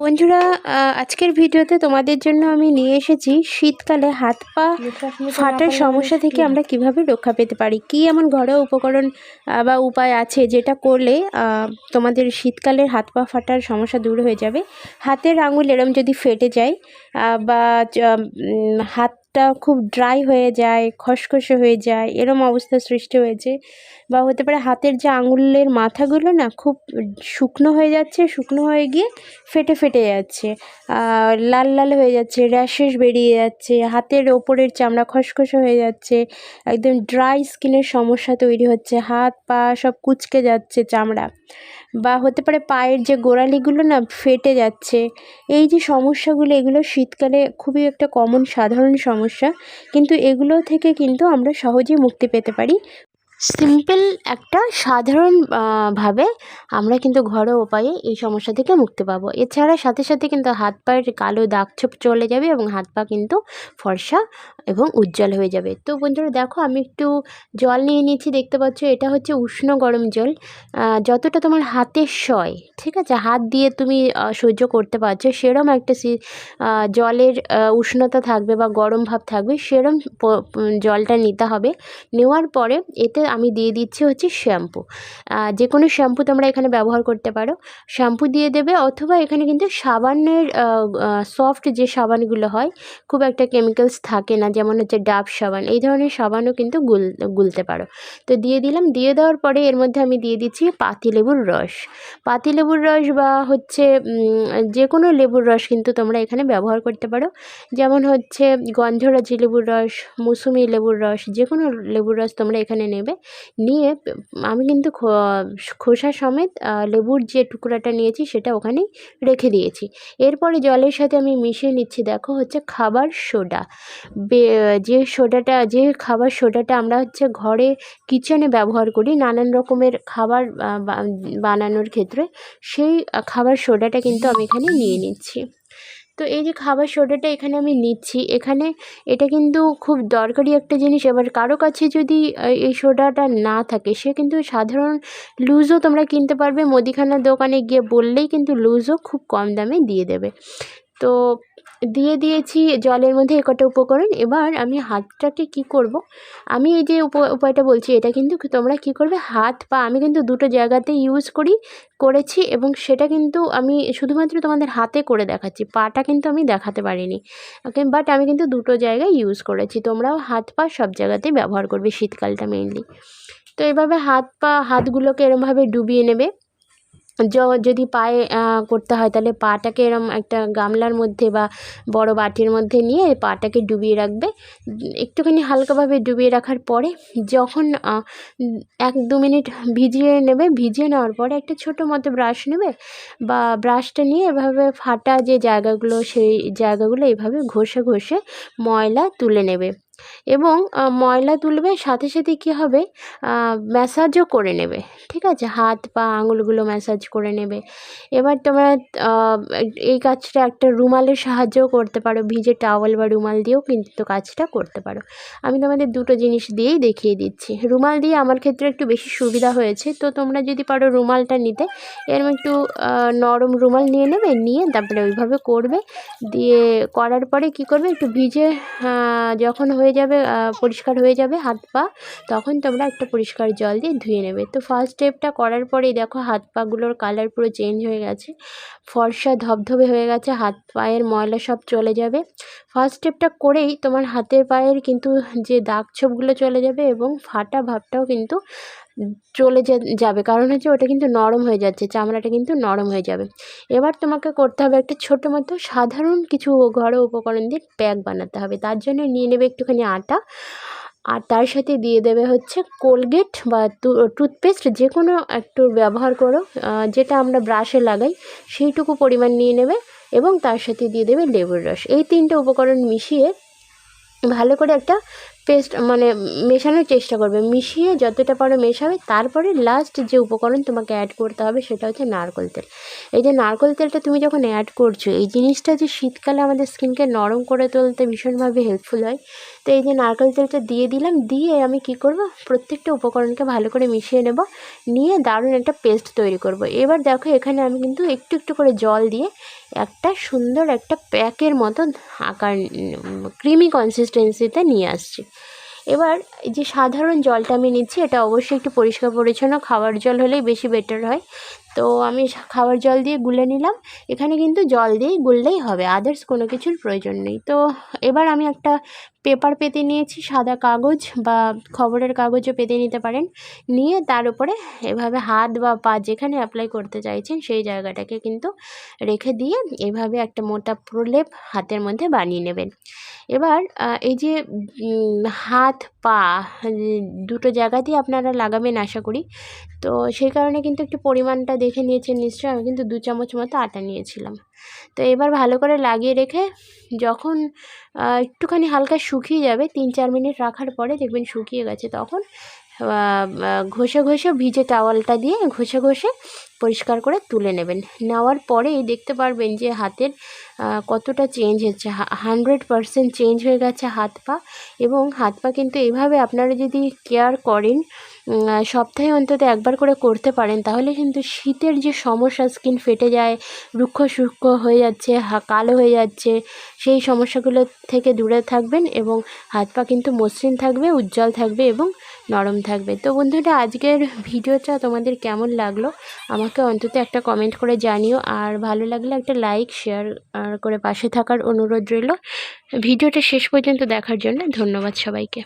বন্ধুরা আজকের ভিডিওতে তোমাদের জন্য আমি নিয়ে এসেছি শীতকালে হাত পা ফাটার সমস্যা থেকে আমরা কীভাবে রক্ষা পেতে পারি, কি এমন ঘরোয়া উপকরণ বা উপায় আছে যেটা করলে তোমাদের শীতকালের হাত পা ফাটার সমস্যা দূর হয়ে যাবে। হাতের আঙুল এরম যদি ফেটে যায় বা চ- হাতটা খুব ড্রাই হয়ে যায়, খসখসে হয়ে যায়, এরম অবস্থা সৃষ্টি হয়েছে। বা হতে পারে হাতের যে আঙুলের মাথাগুলো না খুব শুকনো হয়ে যাচ্ছে, শুকনো হয়ে গিয়ে ফেটে ফেটে যাচ্ছে লাল লাল হয়ে যাচ্ছে র্যাশেস বেরিয়ে যাচ্ছে, হাতের ওপরের চামড়া খসখসে হয়ে যাচ্ছে, একদম ড্রাই স্কিনের সমস্যা তৈরি হচ্ছে, হাত পা সব কুচকে যাচ্ছে চামড়া। বা হতে পারে পায়ের যে গোড়ালিগুলো না ফেটে যাচ্ছে, এই যে সমস্যাগুলো, এগুলো শীতকালে খুবই একটা কমন সাধারণ সমস্যা। কিন্তু এগুলো থেকে কিন্তু আমরা সহজে মুক্তি পেতে পারি। সিম্পল একটা সাধারণ ভাবে আমরা কিন্তু ঘরোয়া উপায়ে এই সমস্যা থেকে মুক্তি পাবো। এছাড়া সাথে সাথে কিন্তু হাত পায়ের কালো দাগ ছোপ চলে যাবে এবং হাত পা কিন্তু ফর্সা এবং উজ্জ্বল হয়ে যাবে। তো বন্ধুরা দেখো, আমি একটু জল নিয়ে নিয়েছি, দেখতে পাচ্ছ এটা হচ্ছে উষ্ণ গরম জল। যতটা তোমার হাতে সয়, ঠিক আছে? হাত দিয়ে তুমি সহ্য করতে পারছ, সেরম একটা জলের উষ্ণতা থাকবে বা গরম ভাব থাকবে, সেরম জলটা নিতে হবে। নেওয়ার পরে এতে আমি দিয়ে দিচ্ছি হচ্ছে শ্যাম্পু। যে কোনো শ্যাম্পু তোমরা এখানে ব্যবহার করতে পারো। শ্যাম্পু দিয়ে দেবে অথবা এখানে কিন্তু সাবানের সফট যে সাবানগুলো হয়, খুব একটা কেমিক্যালস থাকে না, যেমন হচ্ছে ডাব সাবান, এই ধরনের সাবানও কিন্তু গুল, গুলতে পারো। তো দিয়ে দিলাম, দিয়ে দেওয়ার পরে এর মধ্যে আমি দিয়ে দিচ্ছি পাতিলেবুর রস। পাতিলেবুর রস বা হচ্ছে যে কোনো লেবুর রস কিন্তু তোমরা এখানে ব্যবহার করতে পারো। যেমন হচ্ছে গন্ধরাজি লেবুর রস, মৌসুমি লেবুর রস যে কোনো লেবুর রস তোমরা এখানে নেবে। নিয়ে আমি কিন্তু খোসা সমেত লেবুর যে টুকরাটা নিয়েছি সেটা ওখানে রেখে দিয়েছি। এরপরে জলের সাথে আমি মিশিয়ে নিচ্ছি, দেখো হচ্ছে খাবার সোডা। যে সোডাটা, যে খাবার সোডাটা আমরা হচ্ছে ঘরে কিচেনে ব্যবহার করি, নানান রকমের খাবার বানানোর ক্ষেত্রে, সেই খাবার সোডাটা কিন্তু আমি এখানে নিয়ে নিচ্ছি। তো এই যে খাবার সোডাটা এখানে আমি নিচ্ছি। এখানে এটা কিন্তু খুব দরকারি একটা জিনিস। এবার কারও কাছে যদি এই সোডাটা না থাকে, সে কিন্তু সাধারণ লুজও তোমরা কিনতে পারবে। মুদিখানার দোকানে গিয়ে বললেই কিন্তু লুজও খুব কম দামে দিয়ে দেবে। তো দিয়ে দিয়েছি জলের মধ্যে এ কটা উপকরণ। এবার আমি হাতটাকে কি করব? আমি এই যে উপ- উপায়টা বলছি, এটা কিন্তু তোমরা কি করবে? হাত, পা, আমি কিন্তু দুটো জায়গাতে ইউজ করি, করেছি এবং সেটা কিন্তু আমি শুধুমাত্র তোমাদের হাতে করে দেখাচ্ছি। পাটা কিন্তু আমি দেখাতে পারিনি। ওকে বাট আমি কিন্তু দুটো জায়গায় ইউজ করেছি। তোমরাও হাত, পা সব জায়গাতেই ব্যবহার করবে শীতকালটা মেইনলি তো এভাবে হাত, পা, হাতগুলোকে এরমভাবে ডুবিয়ে নেবে। যদি পায়ে করতে হয় তাহলে পাটাকে এরম একটা গামলার মধ্যে বা বড় বাটির মধ্যে নিয়ে পাটাকে ডুবিয়ে রাখবে। একটুখানি হালকাভাবে ডুবিয়ে রাখার পরে যখন এক দু মিনিট ভিজিয়ে নেবে, ভিজিয়ে নেওয়ার পরে একটা ছোটো মতো ব্রাশ নেবে বা ব্রাশটা নিয়ে এভাবে ফাটা যে জায়গাগুলো, সেই জায়গাগুলো এভাবে ঘষে ঘষে ময়লা তুলে নেবে। এবং ময়লা তুলবে, সাথে সাথে কী হবে? ম্যাসাজও করে নেবে, ঠিক আছে? হাত পা আঙুলগুলো ম্যাসাজ করে নেবে। এবার তোমরা এই কাজটা একটা রুমালের সাহায্যও করতে পারো, ভিজে টাওয়াল বা রুমাল দিয়েও কিন্তু কাজটা করতে পারো। আমি তোমাদের দুটো জিনিস দিয়েই দেখিয়ে দিচ্ছি। রুমাল দিয়ে আমার ক্ষেত্রে একটু বেশি সুবিধা হয়েছে। তো তোমরা যদি পারো রুমালটা নিতে, এরম একটু নরম রুমাল নিয়ে নেবে, নিয়ে তারপরে ওইভাবে করবে। দিয়ে করার পরে কি করবে? একটু ভিজে যখন হয়ে যাবে পরিষ্কার হয়ে যাবে হাত পা, তখন তোমরা একটা পরিষ্কার জল দিয়ে ধুয়ে নেবে। তো ফার্স্ট স্টেপটা করার পরেই দেখো হাত পাগুলোর কালার পুরো চেঞ্জ হয়ে গেছে, ফর্সা ধবধবে হয়ে গেছে, হাত পায়ের ময়লা সব চলে যাবে। ফার্স্ট স্টেপটা করেই তোমার হাতের পায়ের কিন্তু যে দাগ ছোপগুলো চলে যাবে এবং ফাটা ভাবটাও কিন্তু চলে যাবে। কারণ হচ্ছে ওটা কিন্তু নরম হয়ে যাচ্ছে, চামড়াটা কিন্তু নরম হয়ে যাবে। এবার তোমাকে করতে হবে একটা ছোটো মতো সাধারণ কিছু ঘরোয়া উপকরণ দিয়ে প্যাক বানাতে হবে। তার জন্য নিয়ে নেবে একটুখানি আটা। আর তার সাথে দিয়ে দেবে হচ্ছে কোলগেট বা টুথপেস্ট। যে কোনো একটু ব্যবহার করো যেটা আমরা ব্রাশে লাগাই, সেইটুকু পরিমাণ নিয়ে নেবে এবং তার সাথে দিয়ে দেবে লেবুর রস। এই তিনটে উপকরণ মিশিয়ে ভালো করে একটা পেস্ট মানে মেশানোর চেষ্টা করবে। মিশিয়ে যতটা পারো মেশাবে, তারপরে লাস্ট যে উপকরণ তোমাকে অ্যাড করতে হবে সেটা হচ্ছে নারকোল তেল। এই যে নারকোল তেলটা তুমি যখন অ্যাড করছ, এই জিনিসটা যে শীতকালে আমাদের স্কিনকে নরম করে তুলতে ভীষণভাবে হেল্পফুল হয়। তো এই যে নারকেল তেলটা দিয়ে দিলাম, দিয়ে আমি কি করব? প্রত্যেকটা উপকরণকে ভালো করে মিশিয়ে নেব, নিয়ে দারুণ একটা পেস্ট তৈরি করব। এবার দেখো এখানে আমি কিন্তু একটু একটু করে জল দিয়ে একটা সুন্দর একটা প্যাকের মতো আকার ক্রিমি কনসিস্টেন্সিতে নিয়ে আসছি। এবার এই যে সাধারণ জলটা আমি নিচ্ছি, এটা অবশ্যই একটু পরিষ্কার পরিচ্ছন্ন। খাবার জল হলেই বেশি বেটার হয়। তো আমি খাবার জল দিয়ে গুলে নিলাম। এখানে কিন্তু জল দিয়েই গুললেই হবে আদার্স কোনো কিছুর প্রয়োজন নেই। তো এবার আমি একটা পেপার পেতে নিয়েছি, সাদা কাগজ বা খবরের কাগজও পেতে নিতে পারেন। নিয়ে তার উপরে এভাবে হাত বা পা যেখানে অ্যাপ্লাই করতে চাইছেন, সেই জায়গাটাকে কিন্তু রেখে দিয়ে এভাবে একটা মোটা প্রলেপ হাতের মধ্যে বানিয়ে নেবেন। এবার এই যে হাত, পা দুটো জায়গাতেই আপনারা লাগাবেন আশা করি। তো সেই কারণে কিন্তু একটু পরিমাণটা দেখে নিয়েছেন নিশ্চয়ই, আমি কিন্তু দু চামচ মতো আটা নিয়েছিলাম। তো এবার ভালো করে লাগিয়ে রেখে যখন একটুখানি হালকা শুকিয়ে যাবে, তিন চার মিনিট রাখার পরে দেখবেন শুকিয়ে গেছে, তখন ঘষে ঘষে ভিজে টাওয়ালটা দিয়ে ঘষে ঘষে পরিষ্কার করে তুলে নেবেন। নেওয়ার পরেই দেখতে পারবেন যে হাতের কতটা চেঞ্জ হচ্ছে। হান্ড্রেড পারসেন্ট চেঞ্জ হয়ে গেছে হাত পা এবং হাত পা কিন্তু এভাবে আপনারা যদি কেয়ার করেন সপ্তাহে অন্তত একবার করে করতে পারেন। তাহলে কিন্তু শীতের যে সমস্যা, স্কিন ফেটে যায়, রুক্ষ সূক্ষ্ম হয়ে যাচ্ছে কালো হয়ে যাচ্ছে, সেই সমস্যাগুলো থেকে দূরে থাকবেন এবং হাত পা কিন্তু মসৃণ থাকবে, উজ্জ্বল থাকবে এবং নরম থাকবে। তো বন্ধুরা, আজকের ভিডিওটা তোমাদের কেমন লাগল? আমাকে অন্তত একটা কমেন্ট করে জানিও। আর ভালো লাগলে একটা লাইক শেয়ার করে পাশে থাকার অনুরোধ রইল। ভিডিওটা শেষ পর্যন্ত দেখার জন্য ধন্যবাদ সবাইকে।